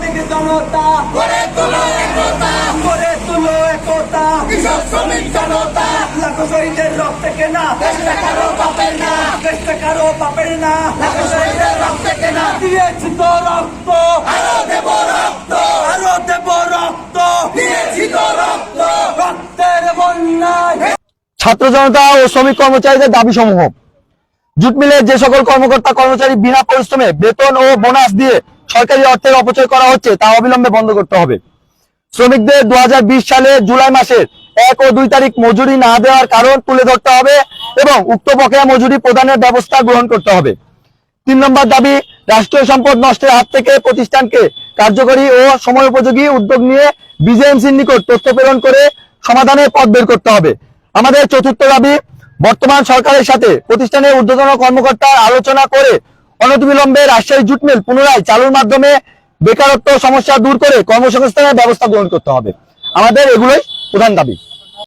শ্রমিক জনতা করে তোলো একতা। করে তুলো একতা। কৃষক শ্রমিক জনতা। লাখো শহীদের রক্তে কেনা। দেশটা কারও বাপের না। দেশটা কারও বাপের না। লাখো শহীদের রক্তে কেনা। দিয়েছি তো রক্ত। আরও দেব রক্ত। আরও দেব রক্ত। দিয়েছি তো রক্ত। রক্তের বন্যায়। ছাত্র জনতা ও শ্রমিক কর্মচারীদের দাবি সমূহ জুট মিলে যে সকল কর্মকর্তা কর্মচারী বিনা পরিশ্রমে বেতন ও বোনাস দিয়ে সরকারি অর্থের অপচয় করা হচ্ছে, তা অবিলম্বে বন্ধ করতে হবে। শ্রমিকদের দু সালে জুলাই মাসের এক ও দুই তারিখ মজুরি না দেওয়ার কারণ তুলে ধরতে হবে এবং উক্ত বকেয়া মজুরি প্রদানের ব্যবস্থা গ্রহণ করতে হবে। তিন নম্বর দাবি, রাষ্ট্রীয় সম্পদ নষ্টের হাত থেকে প্রতিষ্ঠানকে কার্যকরী ও সময় উপযোগী উদ্যোগ নিয়ে বিজেএমসির নিকট তথ্য প্রেরণ করে সমাধানের পথ বের করতে হবে। আমাদের চতুর্থ দাবি, বর্তমান সরকারের সাথে প্রতিষ্ঠানের ঊর্ধ্বতন কর্মকর্তার আলোচনা করে অনতিবিলম্বে রাজশাহী জুট মিল পুনরায় চালুর মাধ্যমে বেকারত্ব সমস্যা দূর করে কর্মসংস্থানের ব্যবস্থা গ্রহণ করতে হবে। আমাদের এগুলোই প্রধান দাবি।